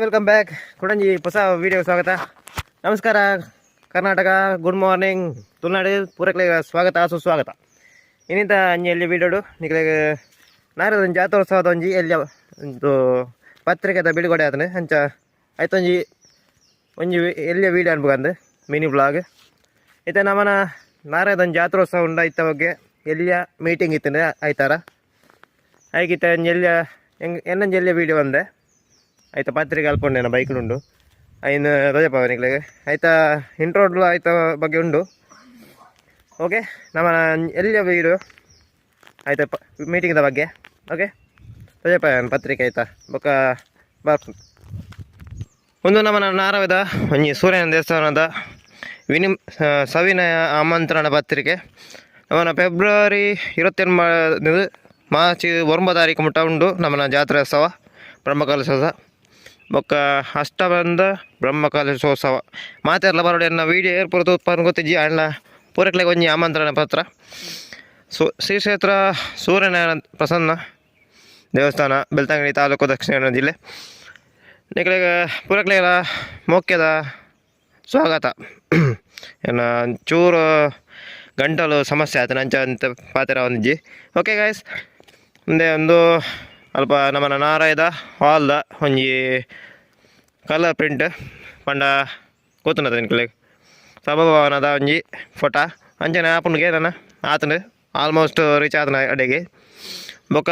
Welcome back ಕೊಡಂಜಿ ಹೊಸ video ಸ್ವಾಗತ. ನಮಸ್ಕಾರ. ಕರ್ನಾಟಕ ಗುಡ್ ಮಾರ್ನಿಂಗ್ ತುಳುನಾಡು ಪೂರಕ್ಲೆ ಸ್ವಾಗತ, ಸುಸ್ವಾಗತ. ಇನ್ನಿಂತ ಅಂಜಿ ಎಲ್ಲಿ ವಿಡಿಯೋಡು ನಿಕ್ಲೆಗೆ ನಾರದ ಜಾತ್ರೋತ್ಸವದ ಒಂಜಿ, ಎಲ್ಲಿ ಒಂದು ಪತ್ರಿಕೆದ ಬಿಡುಗಡೆ ಆತನೆ, ಅಂಚ ಆಯ್ತೊಂಜಿ ಒಂಜಿ ಎಲ್ಲಿಯ ವೀಡಿಯೋ ಅನ್ಬೇಕಂದು ಮಿನಿ ಬ್ಲಾಗ್ ಇತ್ತೆ ನಮ್ಮನ ನಾರದ ಜಾತ್ರೋತ್ಸವ ಉಂಡ ಇತ್ತ ಬಗ್ಗೆ ಎಲ್ಲಿಯ ಮೀಟಿಂಗ್ ಇತ್ತಂದ್ರೆ ಆಯ್ತಾರ. ಆಯ್ಕಿತ್ತ ಎಲ್ಲಿಯ ಹೆಂಗೆ ಎನ್ನಂಜಿ ಎಲ್ಲಿಯ ವೀಡಿಯೋ ಅಂದೆ. ಆಯ್ತಾ ಪತ್ರಿಕೆ ಬೈಕ್ ಉಂಡು ಇನ್ನು ರಜಪ್ಪ ಅವನಿಗೆ ಆಯ್ತಾ ಇಂಟ್ರೋಡ್ಲು ಆಯ್ತಾ ಬಗ್ಗೆ ಉಂಡು. ಓಕೆ ನಮ್ಮ ಎಲ್ಲಿಯ ವೀಡಿಯೋ ಆಯ್ತಾ, ಪ ಮೀಟಿಂಗ್ದ ಬಗ್ಗೆ. ಓಕೆ ರಜಪ್ಪ ಪತ್ರಿಕೆ ಆಯ್ತಾ? ಬೊಕ್ಕ ಬರ್ ಒಂದು ನಮ್ಮ ನಾರವದ, ಒಂಜಿ ಸೂರ್ಯನ ದೇವಸ್ಥಾನದ ವಿನಿ ಸವಿನಯ ಆಮಂತ್ರಣ ಪತ್ರಿಕೆ. ನಮ್ಮ ಫೆಬ್ರವರಿ ಇರುವತ್ತೆಂಬ ಮಾರ್ಚ್ ಒಂಬತ್ತು ತಾರೀಕು ಮುಟ್ಟ ಉಂಡು. ನಮ್ಮ ಜಾತ್ರೆ ಉತ್ಸವ ಬ್ರಹ್ಮಕಲಶೋತ್ಸವ ಬೊಕ್ಕ ಅಷ್ಟಬಂಧ ಬ್ರಹ್ಮಕಲಶೋತ್ಸವ ಮಾತೆರ್ಲ ಬರೋಡೆ ಅನ್ನ ವೀಡಿಯೋ ಏರ್ಪುರತು ಉತ್ಪಾದನೆ ಗೊತ್ತಿಜ್ಜಿ ಅಣ್ಣ ಪೂರಕ್ಲೆಗೆ ಒಂಜಿ ಆಮಂತ್ರಣ ಪತ್ರ. ಸು ಶ್ರೀ ಕ್ಷೇತ್ರ ಸೂರ್ಯನಾರಾಯಣ ಪ್ರಸನ್ನ ದೇವಸ್ಥಾನ, ಬೆಳ್ತಂಗಡಿ ತಾಲೂಕು ದಕ್ಷಿಣ ಕನ್ನಡ ಜಿಲ್ಲೆ. ನಿಕ್ಲೆಗ ಪೂರಕ್ಲೆಗಳ ಮುಖ್ಯದ ಸ್ವಾಗತ. ಏನ ಚೂರು ಗಂಟಲು ಸಮಸ್ಯೆ ಆಯ್ತು ನಂಚ ಅಂತ ಪಾತ್ರ ಒಂದಿಜ್ಜಿ ಓಕೆ ಗಾಯ್ಸ್ ಮುಂದೆ ಒಂದು ಅಲ್ಪ ನಮ್ಮನ ನಾರಾಯದ ಹಾಲ್ದ ಒಂಜಿ ಕಲರ್ ಪ್ರಿಂಟ್ ಪಂಡ ಗೊತ್ತುನದ ನಿಕ್ಲೆ ಸಭಾಭವನದ ಒಂಜಿ ಫೋಟಾ. ಅಂಚನೆ ಆಪುನ್ಗೆ ನನ್ನ ಆತನು ಆಲ್ಮೋಸ್ಟ್ ರೀಚ್ ಆತನ ಅಡೆಗೆ ಬೊಕ್ಕ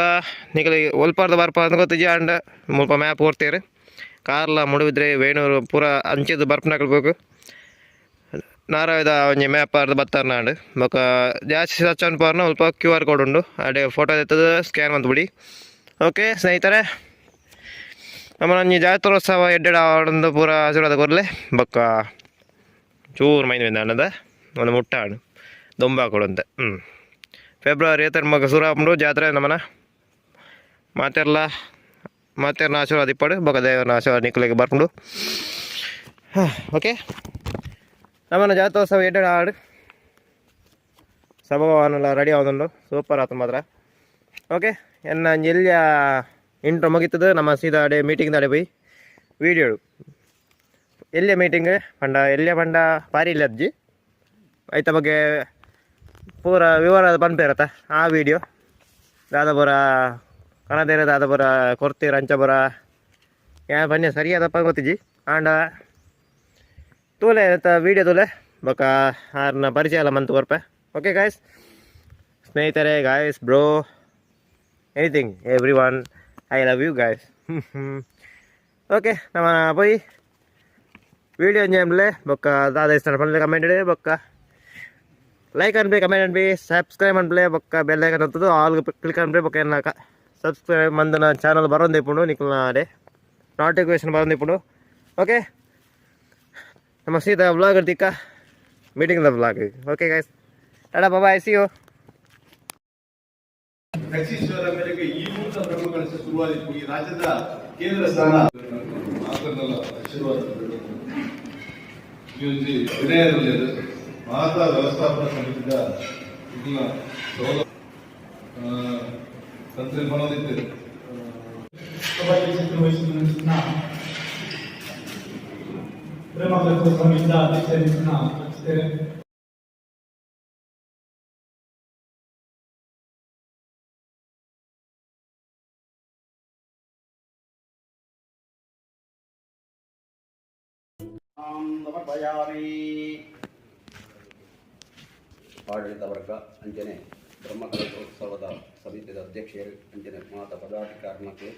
ನಿಕಲಿ ಒಲ್ಪಾರ್ದ ಬರ್ಪಾರ್ದ ಗೊತ್ತಿಜ್ಜಿ ಅಂಡ್ ಮುಲ್ಪ ಮ್ಯಾಪ್ ಓಡ್ತೀರಿ ಕಾರ್ಲ ಮುಡುಬಿದ್ರೆ ವೇಣೂರು ಪೂರ ಬರ್ಪನ ಬರ್ಪನಾಗಬೇಕು ನಾರಾಯದ ಒಂಜಿ ಮ್ಯಾಪ್ ಅರ್ಧ ಬತ್ತಾರ ನಾಡು ಬೊಕ್ಕ ಜಾಸ್ತಿ ಸಚ್ಚನ್ ಅನ್ಪಾರ್ನ ಸ್ವಲ್ಪ ಕ್ಯೂ ಆರ್ ಕೋಡ್ ಉಂಡು. ಅಡೆ ಫೋಟೋ ಎತ್ತದ ಸ್ಕ್ಯಾನ್ ಮಂತ್ಬಿಡಿ ಓಕೆ ಸ್ನೇಹಿತರೆ ನಮ್ಮ ಒಂಜಿ ಜಾತ್ರೋತ್ಸವ ಎಡ್ಡೆಡ ಆಡೊಂದು ಪೂರ ಆಶೀರ್ವಾದ ಕೊರ್ಲೆ ಬೊಕ್ಕ ಚೂರು ಮೈನ್ ಬಂದ ಅನ್ನದ, ಒಂದು ಮುಟ್ಟ ಆಡು ದೊಂಬ ಕೊಡಂತ ಹ್ಞೂ ಫೆಬ್ರವರಿ ಐತರ ಮಗ ಸುರ ಹಾಕೊಂಡು ಜಾತ್ರೆ ನಮ್ಮನ ಮಾತೆರ್ಲ, ಮಾತೆರ್ನ ಆಶೀರ್ವಾದ ಇಪ್ಪಡು ಬೊಕ ದೇವರನ್ನ ಆಶೀರ್ವಾದ ನಿಕ್ಕಲಿಗೆ ಬರ್ಕೊಂಡು ಓಕೆ. ನಮ್ಮನ ಜಾತ್ರೋತ್ಸವ ಎಡ್ಡೆಡ ಆಡು. ಸಭವನ್ನೆಲ್ಲ ರೆಡಿ ಆಗೋದು ಸೂಪರ್ ಆತು ಮಾತ್ರ. ಓಕೆ. ಎನ್ನ ಎಲ್ಲಿಯ ಇಂಟ್ರೋ ಮುಗಿತದ, ನಮ್ಮ ಸೀದಾ ಅಡೆ ಮೀಟಿಂಗ್ ದಡೆ ಬೈ. ವೀಡಿಯೋ ಎಲ್ಲಿಯ ಮೀಟಿಂಗ್ ಪಂಡ, ಎಲ್ಲಿಯ ಪಂಡ? ಪಾರಿ ಇಲ್ಲ ಅಜ್ಜಿ. ಐತ ಬಗ್ಗೆ ಪೂರ ವಿವರ ಪನ್ಪೇರತ್ತ ಆ ವಿಡಿಯೋ ದಾದ ಬರ ಕಣದೇರ ದಾದ ಬರ ಕೊರ್ತೀರ ಅಂಚ ಬರ ಯಾ ಬನ್ನಿ, ಸರಿಯಾದಪ್ಪ ಗೊತ್ತಿಜ್ಜಿ. ಆಂಡ, ತೂಲೆ ಅಂತ ವೀಡಿಯೋ ತೂಲೆ? ಬೊಕ ಆರ್ನ ಪರಿಚಯ ಎಲ್ಲ ಮಂತು ಬರ್ಪೆ. ಓಕೆ ಗಾಯ್ಸ್ ಸ್ನೇಹಿತರೆ guys bro anything every one I love you guys okay ನಮ್ಮ ಪೋಯಿ ವಿಡಿಯೋ ಎಂಜಾಯ್ಲೆ ಬೊಕ್ಕ ದಾದ ಇಷ್ಟ ಪಂಡ್ಲೆ ಕಮೆಂಟ್ ಇಡಿ ಬೊಕ್ಕ ಲೈಕ್ ಅನ್ಬಿ ಕಮೆಂಟ್ ಅನ್ಬಿ ಸಬ್ಸ್ಕ್ರೈಬ್ ಅನ್ಬಲೆ ಬೊಕ್ಕ ಬೆಲ್ ಐಕನ್ ಹೊತ್ತದು ಆಲ್ ಕ್ಲಿಕ್ ಅನ್ಬಿ ಬೊಕ್ಕ ಏನ ಸಬ್ಸ್ಕ್ರೈಬ್ ಮಂದನ ಚಾನಲ್ ಬರೋದು ಇಪ್ಪುಂಡು ನಿಕ್ಲ ಅಡೆ ನೋಟಿಫಿಕೇಶನ್ ಬರೋದು ಇಪ್ಪುಂಡು ಓಕೆ ನಮ್ಮ ಸೀದಾ vlog ಇರ್ತಿಕ್ಕ meeting the vlog okay guys tata bye see you ಕಕ್ಷೀಶ್ವರ ಮೇರೆಗೆ ಈ ಮೂಲಕ ಪ್ರಮುಖ ಶುರುವಾಯಿತು ಈ ರಾಜ್ಯದ ಕೇಂದ್ರ ಸ್ಥಾನ ಆಶೀರ್ವಾದ ವಿನಯದಲ್ಲಿ ಮಾತಾ ವ್ಯವಸ್ಥಾಪನಾ ಸಮಿತಿಯ ಇದನ್ನ ಸೌಲಭ್ಯ ಮನೋದಿದ್ದೇನೆ ಪ್ರೇಮ ಅಧ್ಯಕ್ಷ ಆಡಳಿತ ವರ್ಗ ಅಂಜನೆ ಬ್ರಹ್ಮಕಲಶೋತ್ಸವದ ಸಮಿತಿಯ ಅಧ್ಯಕ್ಷರು ಅಂಜನೆ ಮಾತ ಪದಾಧಿಕಾರಿ ಮಕ್ಕಳು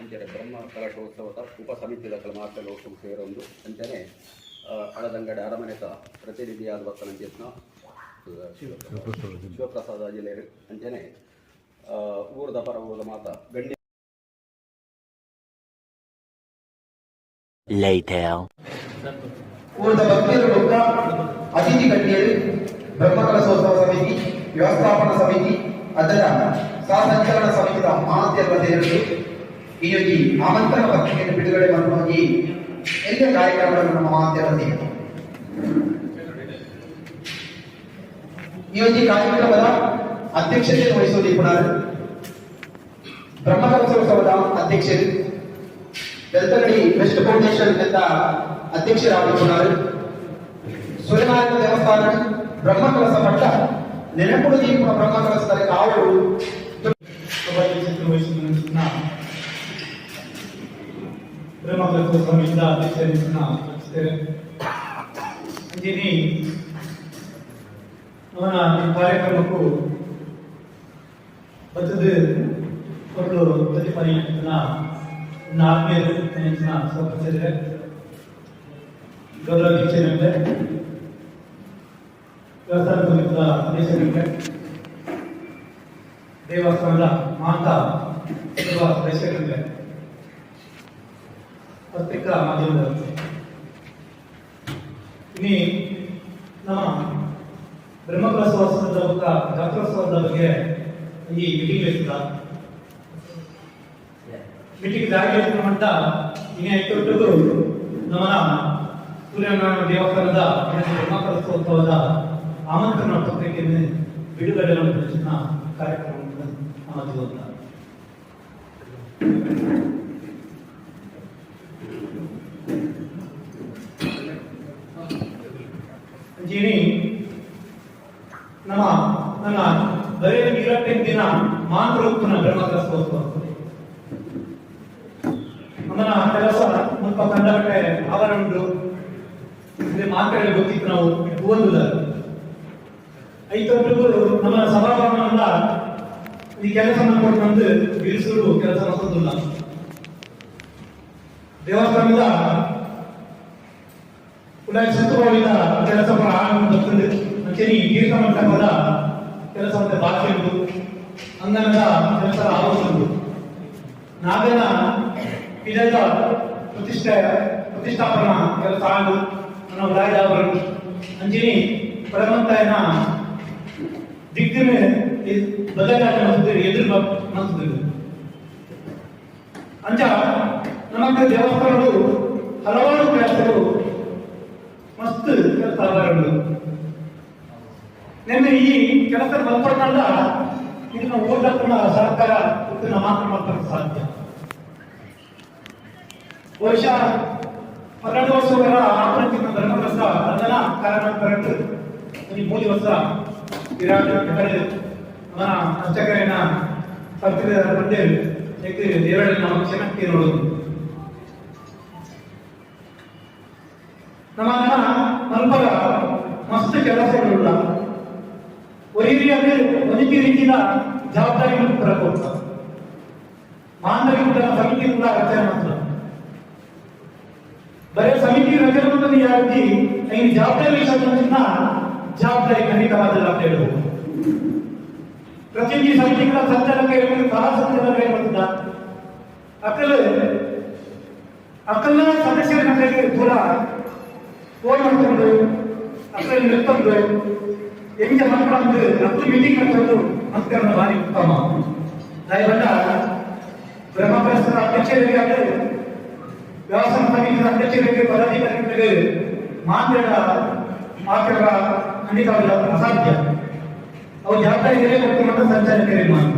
ಅಂಜನೆ ಬ್ರಹ್ಮ ಕಲಶೋತ್ಸವದ ಉಪ ಸಮಿತಿಯ ಮಾತ ಲೋಕಂ ಸೇರೊಂದು. ಅಂಜನೆ ಹಳದಂಗಡಿ ಅರಮನೆದ ಪ್ರತಿನಿಧಿಯಾದ ಬಕ್ಕನಂಚಿತ್ನ ಶಿವಪ್ರಸಾದ. ಜಿಲ್ಲೆಯರು. ಅಂಜನೆ ಊರದ ಪರ ಊರದ ಮಾತ ಗಣ್ಯ Later. ಊರದ ಭಕ್ತಿಯರು ಬೊಕ್ಕ ಅತಿಥಿ ಗಣ್ಯರು ಬ್ರಹ್ಮಕಲಶೋತ್ಸವ ಸಮಿತಿ ವ್ಯವಸ್ಥಾಪನಾ ಸಮಿತಿ ಅದರ ಸಹಸಂಚಲನ ಸಮಿತಿಯ ಮಾತೆಲ್ಲ ಸೇರಿದ್ದು ಈ ಯೋಗಿ ಆಮಂತ್ರಣ ಪತ್ರಿಕೆಯನ್ನು ಬಿಡುಗಡೆ ಮಾಡುವಾಗಿ ಎಲ್ಲ ಕಾರ್ಯಕ್ರಮಗಳನ್ನು ನಮ್ಮ ಮಾತೆಲ್ಲ ಸೇರಿತು ಈ ಯೋಗಿ ಕಾರ್ಯಕ್ರಮದ ಅಧ್ಯಕ್ಷತೆಯನ್ನು ವಹಿಸುವುದು ಪುನರ್ ಬ್ರಹ್ಮಕಲಶೋತ್ಸವದ ಅಧ್ಯಕ್ಷರು ಬೆಳ್ತಂಗಡಿ ಬೆಸ್ಟ್ ಫೌಂಡೇಶನ್ ಅಂತ ಅಧ್ಯಕ್ಷರಾಗಿದ್ದಾರೆ ಸೂರ್ಯನಾರಾಯಣ ದೇವಸ್ಥಾನ ಬ್ರಹ್ಮಕಲಸ ಮಠ ನೆನಪುಡು ದೀಪ ಬ್ರಹ್ಮಕಲಸದ ಕಾವು ಸಭೆಯಲ್ಲಿ ಚಿತ್ರವಹಿಸಿದ ಬ್ರಹ್ಮಕಲಸ ಸ್ವಾಮಿಯಿಂದ ಅಧ್ಯಕ್ಷರಿನ ರಚಿಸ್ತೇವೆ ಅಂಜಿನಿ ಅವನ ಈ ಕಾರ್ಯಕ್ರಮಕ್ಕೂ ಬರ್ತದೆ ಒಂದು ಪ್ರತಿಪಾದಿನ ನನ್ನ ಆತ್ಮೀಯರು ನೆಚ್ಚಿನ ಸಹೋದರರೇ ಗೌರವ ದೀಕ್ಷೆನಂತೆ ದೇವಸ್ಥಾನ ಕುರಿತ ಸಂದೇಶನಂತೆ ದೇವಸ್ಥಾನದ ಮಾತಾ ಇರುವ ದರ್ಶಕರಿಗೆ ಪತ್ರಿಕಾ ಮಾಧ್ಯಮದ ಇನಿ ನಮ್ಮ ಬ್ರಹ್ಮಕಲಸೋತ್ಸವದ ಬಗ್ಗೆ ಜಾತ್ರೋತ್ಸವದ ಬಗ್ಗೆ ಈ ಮೀಟಿಂಗ್ ಇರ್ತದ ಮೀಟಿಂಗ್ ಜಾರಿಗೆ ಅಂತ ಇನಿ ಐಕೊಟ್ಟು ನಮ್ಮ ಸೂರ್ಯನಾರಾಯಣ ದೇವಸ್ಥಾನದ ಮಹಾಪ್ರಸ್ತೋತ್ಸವದ ಆಮಂತ್ರಣ ಪತ್ರಿಕೆಯನ್ನು ಬಿಡುಗಡೆ ಮಾಡಿದ ಕಾರ್ಯಕ್ರಮವನ್ನು ಜೀವನ ಜೀನಿ ನಮ್ಮ ನನ್ನ ಬರೀ ನೀರಟ್ಟಿನ ದಿನ ಉಪ್ಪನ ಬ್ರಹ್ಮಕಲಸೋತ್ಸವ ನಮ್ಮನ ಕೆಲಸ ಮುಲ್ಪ ಕಂಡಗಟ್ಟೆ ಇಲ್ಲಿ ಮಾತಾಡಿ ಗೊತ್ತಿತ್ತು ನಾವು ಓದುದ ಐತೊಬ್ಬರು ನಮ್ಮ ಸಭಾಭವನದಿಂದ ಈ ಕೆಲಸ ಕೊಟ್ಟು ಇಳಿಸಲು ಕೆಲಸ ಮಾಡೋದಿಲ್ಲ ದೇವಸ್ಥಾನದ ಕೂಡ ಸುತ್ತುವರಿದ ಕೆಲಸ ಬರ್ತದೆ ಅಂಚೆನಿ ತೀರ್ಥ ಮಂಟಪದ ಕೆಲಸ ಮತ್ತೆ ಬಾಕಿ ಉಂಟು ಅಂಗನದ ಕೆಲಸ ಆವರಿಸುವುದು ನಾಗನ ಇದೆಲ್ಲ ಪ್ರತಿಷ್ಠೆ, ಪ್ರತಿಷ್ಠಾಪನಾ ಕೆಲಸ ಆಗು ನಾವು ರಾಜಾವರು ಅಂಜಿನಿ ಪರಮಂತಾಯನ ದಿಕ್ಕಿನ ಬದಲಾಟ ಮಾಡ್ತಿದ್ರು, ಎದುರು ಮಾಡ್ತಿದ್ರು. ಅಂಜ ನಮಗೆ ದೇವಸ್ಥಾನಗಳು ಹಲವಾರು ಕೆಲಸಗಳು, ಮಸ್ತ್ ಕೆಲಸ ಆಧಾರಗಳು ನಿನ್ನೆ ಈ ಕೆಲಸ ಬಂದ್ಕೊಂಡಾಗ ಇದನ್ನ ಓದಕ್ಕನ್ನ ಸರ್ಕಾರ ಇದನ್ನ ಮಾತ್ರ ಮಾಡ್ತಾರೆ ಸಾಧ್ಯ. ಬಹುಶಃ ಹನ್ನೆರಡು ವರ್ಷಗಳ ಆಪರೇಷನ್ ಧರ್ಮಗ್ರಸ್ತ ಬಂಧನ ಕಾರ್ಯಕ್ರಮಕ್ಕೆ ಈ ಮೂರು ವರ್ಷ ವಿರಾಟ್ ಕಡೆ ಅವನ ಅರ್ಚಕರನ್ನ ಪತ್ರಿಕೆ ಬಂದೆ ಏಕೆ ದೇವರಲ್ಲಿ ನಾವು ಕ್ಷಣಕ್ಕೆ ನೋಡೋದು ನಮ್ಮ ಮಲ್ಪಗ ಮಸ್ತ್ ಕೆಲಸಗಳುಳ್ಳ ಒರಿಯಲ್ಲಿ ಒಂದೇ ರೀತಿಯ ಜವಾಬ್ದಾರಿಗಳು ಕೊಡ್ತಾರೆ ಮಾನವೀಯ ಕೂಡ ರಚನೆ ಬರೀ ಸಮಿತಿ ರಚನೆ ಮಾಡೋದು ಯಾರಿಗೆ ಈ ಜವಾಬ್ದಾರಿ ವಿಷಯದನ್ನ ಜವಾಬ್ದಾರಿ ಖಂಡಿತವಾದ ಅಂತ ಹೇಳಬಹುದು ಪ್ರತಿನಿಧಿ ಸಮಿತಿಗಳ ಸಂಚಾಲಕ ಇರಬೇಕು ಕಲಾ ಸಂಚಾಲಕ ಇರಬೇಕಿದ್ದ ಅಕಲ ಅಕಲ್ನ ಸದಸ್ಯರ ಮನೆಗೆ ದೂರ ಫೋನ್ ಮಾಡ್ಕೊಂಡು ಅಕಲ್ ನಿಲ್ಕೊಂಡು ಹೆಂಗೆ ಮಾಡ್ಕೊಂಡು ಹತ್ತು ಮೀಟಿಂಗ್ ಮಾಡ್ಕೊಂಡು ಅಂತಕರಣ ಭಾರಿ ಉತ್ತಮ. ದಯವಂತ ಬ್ರಹ್ಮಪ್ರಸ್ಥರ ಅಧ್ಯಕ್ಷರಿಗೆ ಅದು ವ್ಯವಸಾಯ ಸಮಿತಿಯ ಅಧ್ಯಕ್ಷರಿಗೆ ಪದಾಧಿಕಾರಿಗಳಿಗೆ ಮಾತ್ರ ಮಾತ್ರ ಖಂಡಿತವಾಗಿ ಅಸಾಧ್ಯ. ಅವು ಮತ್ತು ಮಠ ಸಂಚಾರಕ್ಕೆ ಮಾತ್ರ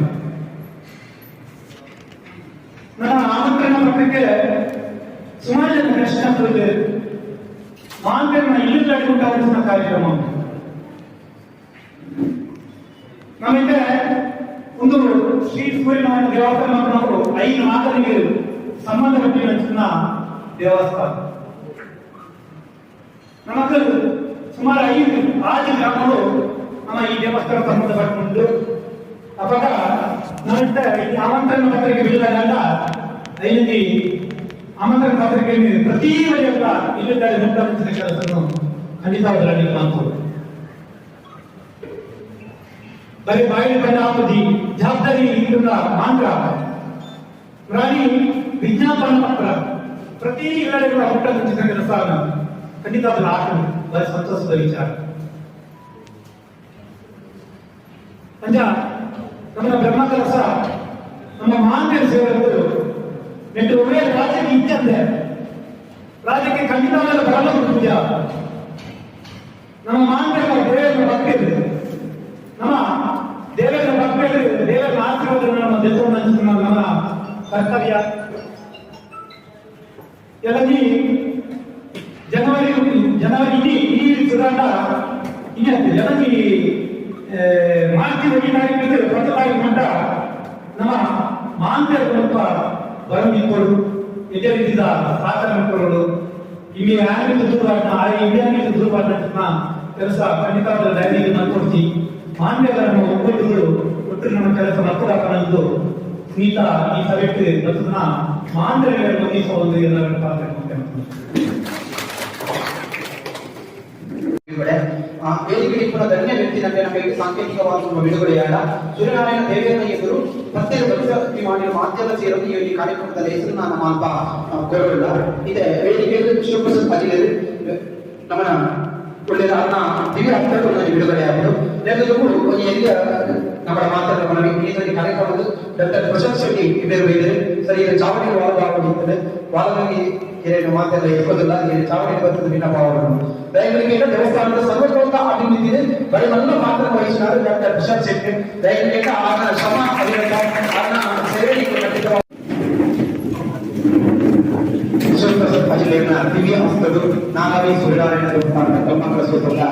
ನನ್ನ ಆಮಂತ್ರಣ ಪತ್ರಕ್ಕೆ ಸುಮಾರು ಜನ ಪ್ರಶ್ನೆ ಮಾಂತ್ರಿನ ಇಲ್ಲುಗಾಡಿಕೊಂಡ ಕಾರ್ಯಕ್ರಮ ನಮಗೆ ಒಂದು ಶ್ರೀ ಸೂರ್ಯನಾರಾಯಣ ದೇವಾಲಯ ನಾವು ಐದು ನಾಲ್ಕರಿಗೆ ಸಂಬಂಧಪಟ್ಟಿನ ದೇವಸ್ಥಾನ ನಮಗೆ ಸುಮಾರು ಐದು ಆರು ಗ್ರಾಮಗಳು ನಮ್ಮ ಈ ದೇವಸ್ಥಾನ ಸಂಬಂಧಪಟ್ಟು ಅವಾಗ ನಾವಿದ್ದ ಈ ಆಮಂತ್ರಣ ಪತ್ರಿಕೆ ಬಿಡುಗಡೆಲ್ಲ ಐದು ಆಮಂತ್ರಣ ಪತ್ರಿಕೆ ಪ್ರತಿ ವರೆಯಲ್ಲ ಇಲ್ಲಿದ್ದಾರೆ ಮುಖ್ಯಮಂತ್ರಿ ಕೆಲಸವನ್ನು ಖಂಡಿತವಾಗಿ ಮಾಡ್ಬೋದು ಬರೀ ಬಾಯಿ ಬಂದ ಅವಧಿ ಜವಾಬ್ದಾರಿ ಇಲ್ಲಿಂದ ಮಾತ್ರ ಪ್ರಾಣಿ ವಿಜ್ಞಾಪನ ಪತ್ರ ಪ್ರತಿ ಇಲ್ಲಡೆಗಳ ಹುಟ್ಟ ಕೆಲಸ ಖಂಡಿತ ಅದರ ಆಟ ಬಹಳ ಸಂತೋಷದ ವಿಚಾರ. ಪಂಜ ನಮ್ಮ ಬ್ರಹ್ಮ ಕೆಲಸ, ನಮ್ಮ ಮಾನ್ಯ ಸೇವಕರು ನೆಟ್ಟು ಒಳ್ಳೆಯ ರಾಜ್ಯಕ್ಕೆ ಇತ್ತಂದೆ ರಾಜ್ಯಕ್ಕೆ ಖಂಡಿತವಾದ ಬರಲು ಪೂಜ. ನಮ್ಮ ಮಾನ್ಯ ದೇವರ ಭಕ್ತಿಯಲ್ಲಿ ನಮ್ಮ ದೇವರ ಭಕ್ತಿಯಲ್ಲಿ ದೇವರ ಆಶೀರ್ವಾದ ನಮ್ಮ ದೇಶವನ್ನು ನಮ್ಮ ಕರ್ತವ್ಯ ಕೆಲಗಿ ಜನವರಿ ಜನವರಿ ಇಡೀ ಈ ಸುಧಾರಣ ಇನ್ನು ಜನವರಿ ಮಾರ್ಚ್ ಒಂದು ತಾರೀಕು ಪತ್ತು ತಾರೀಕು ಮಟ್ಟ ನಮ್ಮ ಮಾಂತ್ಯ ಸ್ವಲ್ಪ ಬರಂಗಿಕ್ಕೋಡು ಇದೇ ರೀತಿಯ ಸಾಧನೆ ಮಾಡ್ಕೊಳ್ಳೋದು ಇಲ್ಲಿ ಆಂಗ್ಲಿಕ ದೂರವಾದ ಆ ಇಂಡಿಯಾನಿಕ ದೂರವಾದ ಕೆಲಸ ಖಂಡಿತವಾದ ಡೈರಿಗೆ ಮಾಡ್ಕೊಡ್ತಿ ಮಾನ್ಯಗಳನ್ನು ಒಗ್ಗಟ್ಟುಗಳು ಒಟ್ಟು ನಮ್ಮ ಕೆಲಸ ಮಕ್ಕಳಾಕನಂದು ಸ್ಮಿತ ಈ ಸಭೆಗೆ ಬರ್ತದ ಮಾಂದ್ಯಗಳನ್ನು ಹೊಂದಿಸುವ ಒಂದು ಎಲ್ಲರ ಪಾತ್ರ ಬಿಡುಗಡೆ ಆ ವೇದಿಕೆ ಪುನಃ ಧನ್ಯ ವ್ಯಕ್ತಿನಂತೆ ನಮಗೆ ಸಾಂಕೇತಿಕವಾದ ಬಿಡುಗಡೆಯಾದ ಸೂರ್ಯನಾರಾಯಣ ದೇವೇಂದ್ರ ಎದುರು ಮತ್ತೆ ಭಕ್ತಿ ಮಾಡಿದ ಮಾಧ್ಯಮ ಸೇರಲು ಈ ಒಂದು ಕಾರ್ಯಕ್ರಮದ ಹೆಸರು ನಾನು ಮಾಲ್ಪ ಕೋರಲ್ಲ ಇದೆ ವೇದಿಕೆಯಲ್ಲಿ ಶಿವಪ್ರಸಾದ್ ಅಜಿಲೇರು ನಮ್ಮನ ಒಳ್ಳೆಯ ಅನ್ನ ದಿವ್ಯ ಹತ್ತನ್ನು ಬಿಡುಗಡೆ ಆಗುವುದು ಎಲ್ಲರಿಗೂ ಒಂದು ಎಲ್ಲಿಯ ನಮ್ಮ ಮಾತಾಡ ಮನವಿ ಈ ಸರಿ ಕಾರ್ಯಕ್ರಮದ ಡಾಕ್ಟರ್ ಪ್ರಶಾಂತ್ ಶೆಟ್ಟಿ ಇಬ್ಬರು ಇದ್ದಾರೆ ಸರಿ ಇದು ಚಾವಣಿ ವಾದ ಆಗುತ್ತದೆ ವಾದವಾಗಿ ಏನೇನು ಮಾತೆಲ್ಲ ಇರೋದಿಲ್ಲ ಇಲ್ಲಿ ಚಾವಣಿ ಬರ್ತದೆ ಭಿನ್ನಭಾವಗಳು ದಯವಿಟ್ಟು ದೇವಸ್ಥಾನದ ಸರ್ವತೋತ ಅಭಿವೃದ್ಧಿ ಇದೆ ಬರೀ ನನ್ನ ಮಾತ್ರ ವಹಿಸಿದ್ದಾರೆ ಡಾಕ್ಟರ್ ಪ್ರಶಾಂತ್ ಶೆಟ್ಟಿ ದಯವಿಟ್ಟು ಆತನ ಶ್ರಮ ಅಭಿನಂದ ಆತನ ಸೇವೆಗೆ ಖಂಡಿತವಾಗಿ ಅಜಿಲೇನ ದಿವ್ಯ ಹಸ್ತಗಳು ನಾಗವೇ ಸೂರ್ಯನಾರಾಯಣ ದೇವಸ್ಥಾನದ ಕಲ್ಮಕ್ಕಳ ಸೋತಲ್ಲ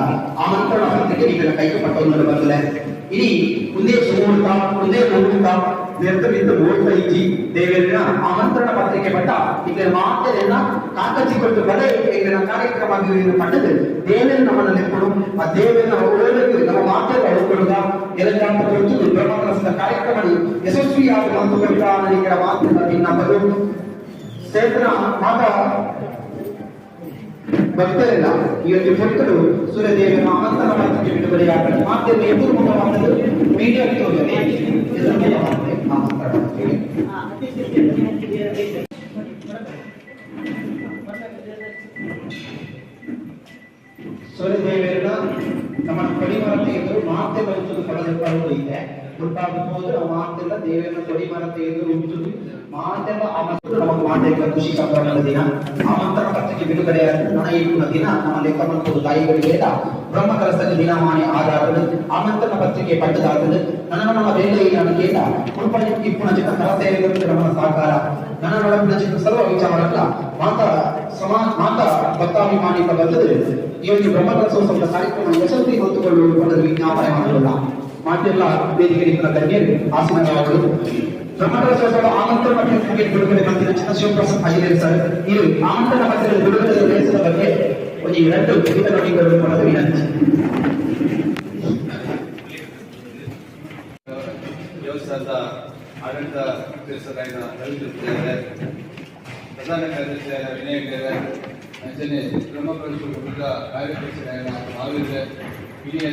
ಆಮಂತ್ರಣ ಪತ್ರಿಕೆ ಈಗ ಕೈಗೆ ಪಟ್ಟವನ್ನು ಬಂದಿದೆ ಇಡೀ ಒಂದೇ ಸುಮೂರ್ತ ಒಂದೇ ಮುಹೂರ್ತ ವ್ಯರ್ಥವಿದ್ದ ಮುಹೂರ್ತ ಇಜ್ಜಿ ದೇವೇರಿನ ಆಮಂತ್ರಣ ಪತ್ರಿಕೆ ಪಟ್ಟ ಈಗ ಮಾತೆಲ್ಲ ಕಾಕಚಿಕೊಟ್ಟು ಬಲೆ ಈಗ ಕಾರ್ಯಕ್ರಮ ಪಟ್ಟದು ದೇವೇನ ನಮ್ಮನ್ನ ನೆಪ್ಪಡು ಆ ದೇವೇನ ಒಳ್ಳೆಯದು ನಮ್ಮ ಮಾತೆಲ್ಲ ಉಳ್ಕೊಳ್ಳುದ ಎಲ್ಲಂತ ಕುರಿತು ಬ್ರಹ್ಮಕಲಸದ ಕಾರ್ಯಕ್ರಮ ಯಶಸ್ವಿಯಾದ ಮತ್ತು ಕವಿತಾನಿಕರ ಮಾತಿನ ಭಿನ್ನಪರು ಚೇತನ ಮಾತ ಭಕ್ತರೆಲ್ಲ ಈ ಒಂದು ಭಕ್ತರು ಸೂರ್ಯದೇವನ ಆಮಂತ್ರಣ ಮಾತಿಗೆ ಬಿಡುಗಡೆಯಾಗಲಿ ಮಾತೆಯನ್ನು ಎದುರು ಮುಖವಾದದ್ದು ಮೀಡಿಯಾ ತೋರಿಸಲಿ ಎದುರು ಮುಖವಾಗಿದೆ ಆಮಂತ್ರಣ ಸೂರ್ಯದೇವರನ್ನ ನಮ್ಮ ಕೊಡಿಮರತೆ ಎದುರು ಮಾತೆ ಬರುತ್ತದೆ ಪಡೆದುಕೊಳ್ಳುವುದು ಇದೆ ಉಂಟಾಗುವುದು ಆ ಮಾತೆಲ್ಲ ದೇವರನ್ನ ಕೊಡಿಮರತೆ ಎದುರು ಉಂಟುದು ಮಾತೆಲ್ಲ ಆ ಮತ್ತು ನಮಗೆ ಖುಷಿ ದಿನ. ಆಮಂತ್ರಣ ಪತ್ರಿಕೆ ಬಿಡುಗಡೆಯಾದ ನನಗಿರುವ ದಿನ ನಮ್ಮ ಲೆಕ್ಕ ಮತ್ತು ತಾಯಿಗಳಿಗೆ ಬ್ರಹ್ಮ ಕಲಸದ ದಿನಮಾನಿ ಆ ಪಟ್ಟದಾಗುವುದು ನನ್ನ ನಮ್ಮ ಬೇಲೆ ನಾನು ಕೇಳ. ಕುಲ್ಪಣಿ ಇಪ್ಪುಣ ಚಿಕ್ಕ ಕಲಸೆಯಲ್ಲಿ ನಮ್ಮ ನನ್ನ ನೊಳಗಿನ ಚಿಕ್ಕ ಸರ್ವ ವಿಚಾರಲ್ಲ ಮಾತಾ ಸಮಾ ಮಾತಾ ಭಕ್ತಾಭಿಮಾನಿ ಬಂದದ್ದು ಈ ಒಂದು ಬ್ರಹ್ಮಕಲಸೋತ್ಸವದ ಕಾರ್ಯಕ್ರಮ ಯಶಸ್ವಿ ಹೊಂದಿಕೊಳ್ಳುವುದು ವಿಜ್ಞಾಪನೆ ಮಾಡಲಿಲ್ಲ ಮಾತೆಲ್ಲ ವೇದಿಕೆ ನಿಂತ ಗಣ್ಯರು ಆಸನಗಳು ಬ್ರಹ್ಮಕಲಸೋತ್ಸವ ಆಮಂತ್ರಣ ಪತ್ರಿಕೆ ಬಿಡುಗಡೆ ಮಂದಿರ ಚಿನ್ನ ಶಿವಪ್ರಸಾದ್ ಸರ್, ಇದು ಆಮಂತ್ರಣ ಪತ್ರಿಕೆ ಬಿಡುಗಡೆ ನಡೆಸಿದ ಬಗ್ಗೆ ಒಂದು ಎರಡು ನುಡಿಗಳು ಪಡೆದು ವಿನಂತಿ. ದೇವಸ್ಥಾನದ ಆಡಳಿತ ತಿಳಿಸದಾಗಿನ ರವೀಂದ್ರ ಇದ್ದಾರೆ ಪ್ರಧಾನ ಕಾರ್ಯದರ್ಶಿಯಾದ ವಿನಯ್ ಬ್ರಹ್ಮಕಲಶ ಕಾರ್ಯದರ್ಶಿಯಾದ ಮಾವಿದ್ರೆ ಹಿರಿಯ